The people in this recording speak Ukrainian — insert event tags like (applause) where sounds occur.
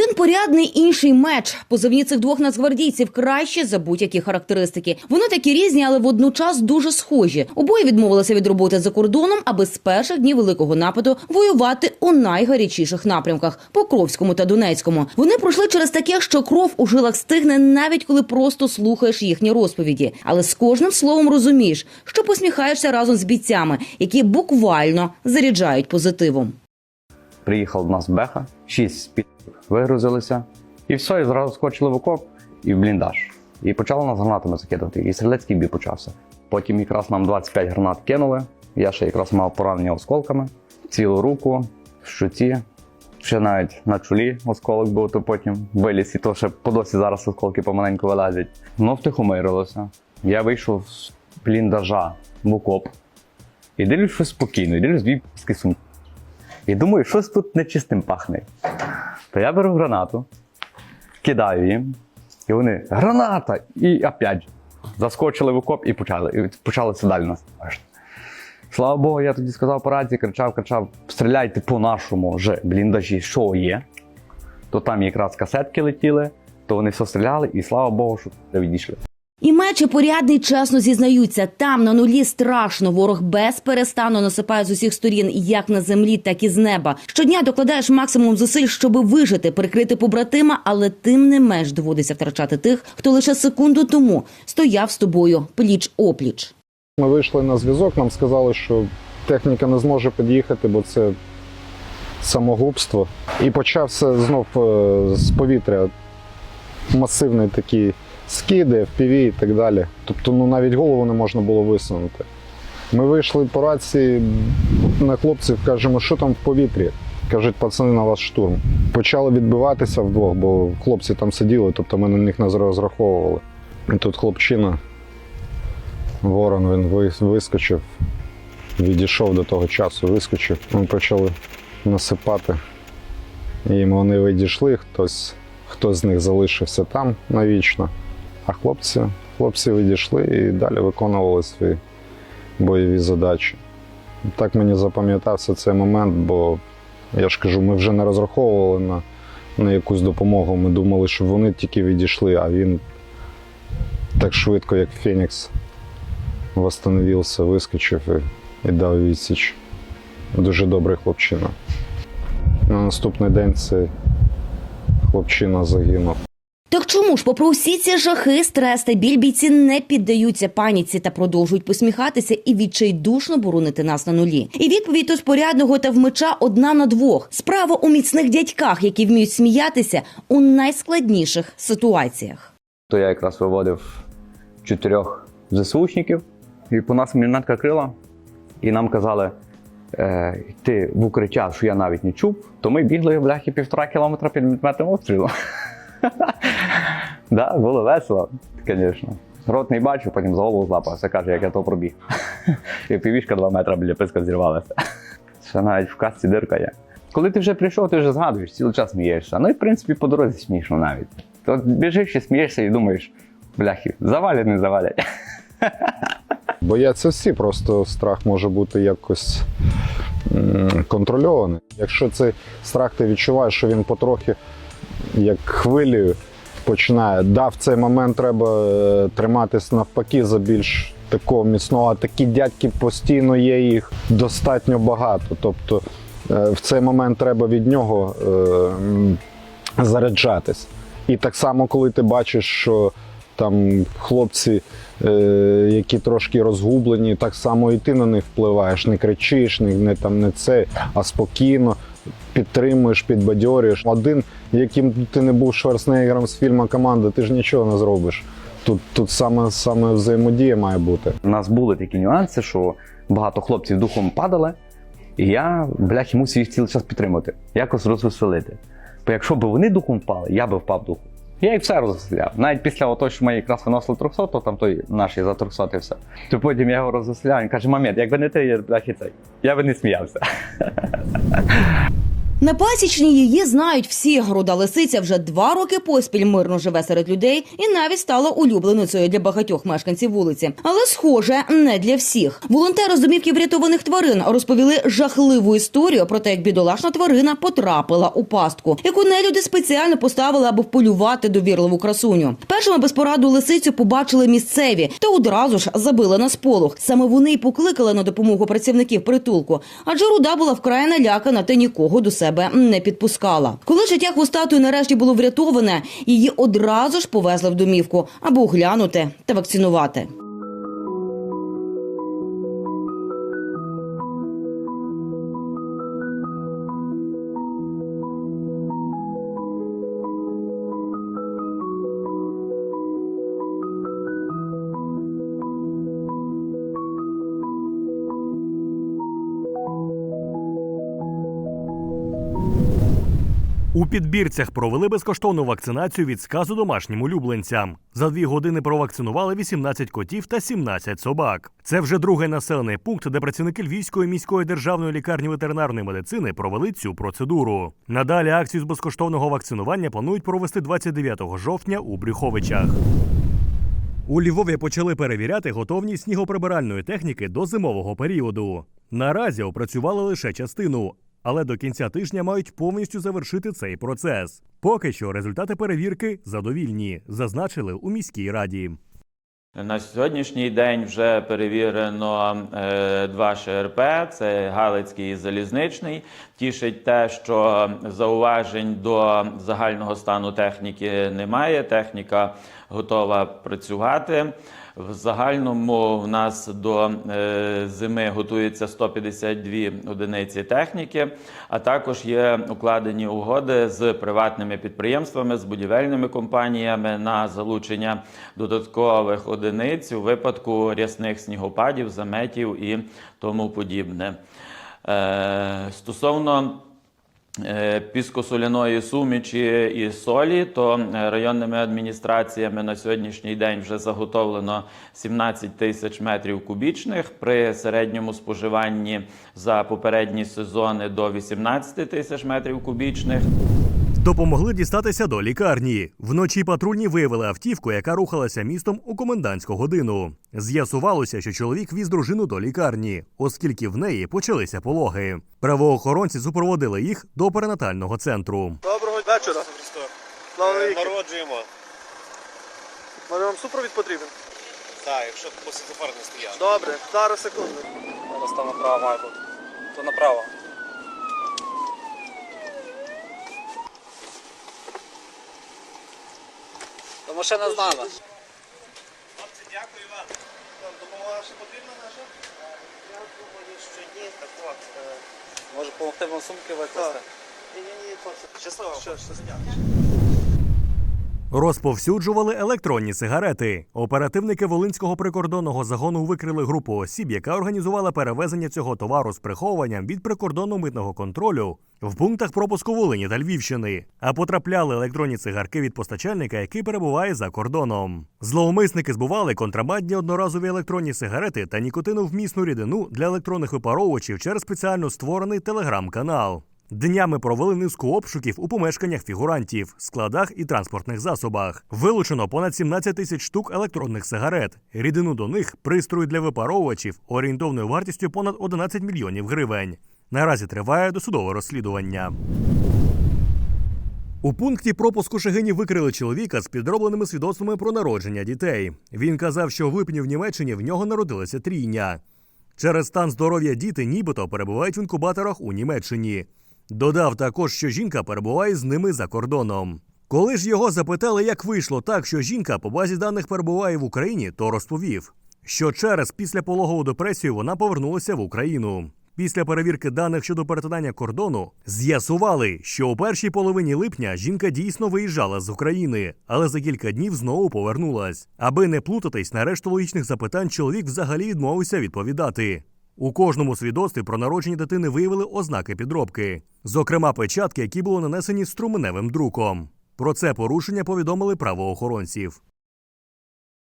Один порядний, інший меч. Позивні цих двох нацгвардійців краще за будь-які характеристики. Вони такі різні, але водночас дуже схожі. Обоє відмовилися від роботи за кордоном, аби з перших днів великого нападу воювати у найгарячіших напрямках Покровському та Донецькому. Вони пройшли через таке, що кров у жилах стигне, навіть коли просто слухаєш їхні розповіді. Але з кожним словом розумієш, що посміхаєшся разом з бійцями, які буквально заряджають позитивом. Приїхав до нас Беха, шість спід вигрузилися, і все, і зразу скочили в окоп і в бліндаж. І почали нас гранатами закидати. І стрілецький бій почався. Потім якраз нам 25 гранат кинули. Я ще якраз мав поранення осколками, цілу руку, в щуці, ще навіть на чолі осколок був, то потім виліз, і то ще по досі зараз осколки помаленьку вилазять. Ну, втихомирилося. Я вийшов з бліндажа в окоп і дивлюсь, що спокійно, і дивлюсь дві сумки. І думаю, щось тут нечистим пахне. То я беру гранату, кидаю їм, і вони граната! І опять заскочили в окоп і почали. І почалося далі нас. Слава Богу, я тоді сказав по рації, кричав, кричав: стріляйте по нашому же бліндажі, що є. То там якраз касетки летіли, то вони все стріляли, і слава Богу, що відійшли. І мечі порядний чесно зізнаються, там на нулі страшно. Ворог без перестану насипає з усіх сторін, як на землі, так і з неба. Щодня докладаєш максимум зусиль, щоб вижити, прикрити побратима, але тим не менш доводиться втрачати тих, хто лише секунду тому стояв з тобою пліч опліч. Ми вийшли на зв'язок, нам сказали, що техніка не зможе під'їхати, бо це самогубство. І почався знов е, з повітря масивні такі скиди, FPV і так далі. Тобто ну, навіть голову не можна було висунути. Ми вийшли по рації на хлопців, кажемо, що там в повітрі. Кажуть, пацани, на вас штурм. Почали відбиватися вдвох, бо хлопці там сиділи, тобто ми на них не розраховували. І тут хлопчина Ворон він вискочив, відійшов до того часу, вискочив. Ми почали насипати. І вони відійшли, хтось, хтось з них залишився там навічно. А хлопці, хлопці відійшли і далі виконували свої бойові задачі. Так мені запам'ятався цей момент, бо я ж кажу, ми вже не розраховували на, на якусь допомогу. Ми думали, що вони тільки відійшли, а він так швидко, як Фенікс, восстановився, вискочив і, і дав відсіч. Дуже добрий хлопчина. На наступний день цей хлопчина загинув. Так чому ж, попри усі ці жахи, стрес та біль бійці не піддаються паніці та продовжують посміхатися і відчайдушно боронити нас на нулі? І відповідь у спорядного та в меча одна на двох. Справа у міцних дядьках, які вміють сміятися у найскладніших ситуаціях. То я якраз виводив чотирьох ЗСУшників, і по нас мінометка крила, і нам казали е, йти в укриття, що я навіть не чув, то ми бігли бляхи півтора кілометра під мінометним обстрілом. (laughs) Да, було весело, звісно. Рот не бачив, потім за голову злапався, каже, як я то пробіг. (laughs) І півішка 2 метра біля писка зірвалася. Ще навіть в касці дирка є. Коли ти вже прийшов, ти вже згадуєш, цілий час смієшся. Ну і в принципі по дорозі смішно навіть. То біжиш і смієшся і думаєш, бляхи, завалять, не завалять. (laughs) Бояться всі, просто страх може бути якось контрольований. Якщо цей страх ти відчуваєш, що він потрохи як хвилею починає. Да, в цей момент треба е, триматись навпаки за більш такого міцного, а такі дядьки постійно є їх достатньо багато. Тобто е, в цей момент треба від нього е, заряджатись. І так само, коли ти бачиш, що там хлопці, е, які трошки розгублені, так само і ти на них впливаєш, не кричиш, не, не там не це, а спокійно підтримуєш, підбадьорюєш. Один, яким ти не був Шварценеггером з фільму Команда, ти ж нічого не зробиш. Тут, тут саме, саме взаємодія має бути. У нас були такі нюанси, що багато хлопців духом падали, і я, бляхи, мусив їх цілий час підтримати, якось розвеселити. Бо якщо б вони духом впали, я би впав духом. Я їх все розвеселяв. Навіть після того, що ми якраз виносили 300, то там той наш за 300 і все. То потім я його розвеселяв, він каже, момент, якби не ти, я, бляхи, цей, я би не сміявся. На пасічні її знають всі. Руда лисиця вже два роки поспіль мирно живе серед людей і навіть стала улюбленицею для багатьох мешканців вулиці. Але, схоже, не для всіх. Волонтери з домівки врятованих тварин розповіли жахливу історію про те, як бідолашна тварина потрапила у пастку, яку нелюди спеціально поставили, аби вполювати довірливу красуню. Першими безпорадну лисицю побачили місцеві та одразу ж забили на сполох. Саме вони й покликали на допомогу працівників притулку, адже руда була вкрай налякана та нікого до себе не підпускала. Коли життя хвостатої нарешті було врятоване, її одразу ж повезли в домівку, аби оглянути та вакцинувати. У підбірцях провели безкоштовну вакцинацію від сказу домашнім улюбленцям. За дві години провакцинували 18 котів та 17 собак. Це вже другий населений пункт, де працівники Львівської міської державної лікарні ветеринарної медицини провели цю процедуру. Надалі акцію з безкоштовного вакцинування планують провести 29 жовтня у Брюховичах. У Львові почали перевіряти готовність снігоприбиральної техніки до зимового періоду. Наразі опрацювали лише частину, але до кінця тижня мають повністю завершити цей процес. Поки що результати перевірки задовільні, зазначили у міській раді. На сьогоднішній день вже перевірено е, два ШРП: це Галицький і Залізничний. Тішить те, що зауважень до загального стану техніки немає. Техніка готова працювати. В загальному в нас до е, зими готується 152 одиниці техніки, а також є укладені угоди з приватними підприємствами, з будівельними компаніями на залучення додаткових одиниць у випадку рясних снігопадів, заметів і тому подібне. Е, стосовно піскосоляної суміші і солі, то е, районними адміністраціями на сьогоднішній день вже заготовлено 17 тисяч метрів кубічних при середньому споживанні за попередні сезони до 18 тисяч метрів кубічних. Допомогли дістатися до лікарні. Вночі патрульні виявили автівку, яка рухалася містом у комендантську годину. З'ясувалося, що чоловік віз дружину до лікарні, оскільки в неї почалися пологи. Правоохоронці супроводили їх до перинатального центру. Доброго вечора. Слава Е. Народжуємо. Може вам супровід потрібен? Так, якщо по світлофор не стояв. Добре, зараз секунду. Зараз там направо має бути. То направо. То машина з нами. Хлопці, дякую вам. Вам допомога ще потрібна наша? Я думаю, що ні. Так от. е, Може допомогти вам сумки викласти? Ні-ні-ні, хлопці. Щасливо. Що, що, Розповсюджували електронні сигарети. Оперативники Волинського прикордонного загону викрили групу осіб, яка організувала перевезення цього товару з приховуванням від прикордонного митного контролю в пунктах пропуску Волині та Львівщини, а потрапляли електронні цигарки від постачальника, який перебуває за кордоном. Зловмисники збували контрабандні одноразові електронні сигарети та нікотину нікотиновмісну рідину для електронних випаровувачів через спеціально створений телеграм-канал. Днями провели низку обшуків у помешканнях фігурантів, складах і транспортних засобах. Вилучено понад 17 тисяч штук електронних сигарет. Рідину до них пристрої для випаровувачів орієнтовною вартістю понад 11 мільйонів гривень. Наразі триває досудове розслідування. У пункті пропуску Шегині викрили чоловіка з підробленими свідоцтвами про народження дітей. Він казав, що в липні в Німеччині в нього народилася трійня. Через стан здоров'я діти нібито перебувають в інкубаторах у Німеччині. Додав також, що жінка перебуває з ними за кордоном. Коли ж його запитали, як вийшло так, що жінка по базі даних перебуває в Україні, то розповів, що через післяпологову депресію вона повернулася в Україну. Після перевірки даних щодо перетинання кордону з'ясували, що у першій половині липня жінка дійсно виїжджала з України, але за кілька днів знову повернулась. Аби не плутатись на решту логічних запитань, чоловік взагалі відмовився відповідати. У кожному свідоцтві про народження дитини виявили ознаки підробки, зокрема печатки, які були нанесені струменевим друком. Про це порушення повідомили правоохоронців.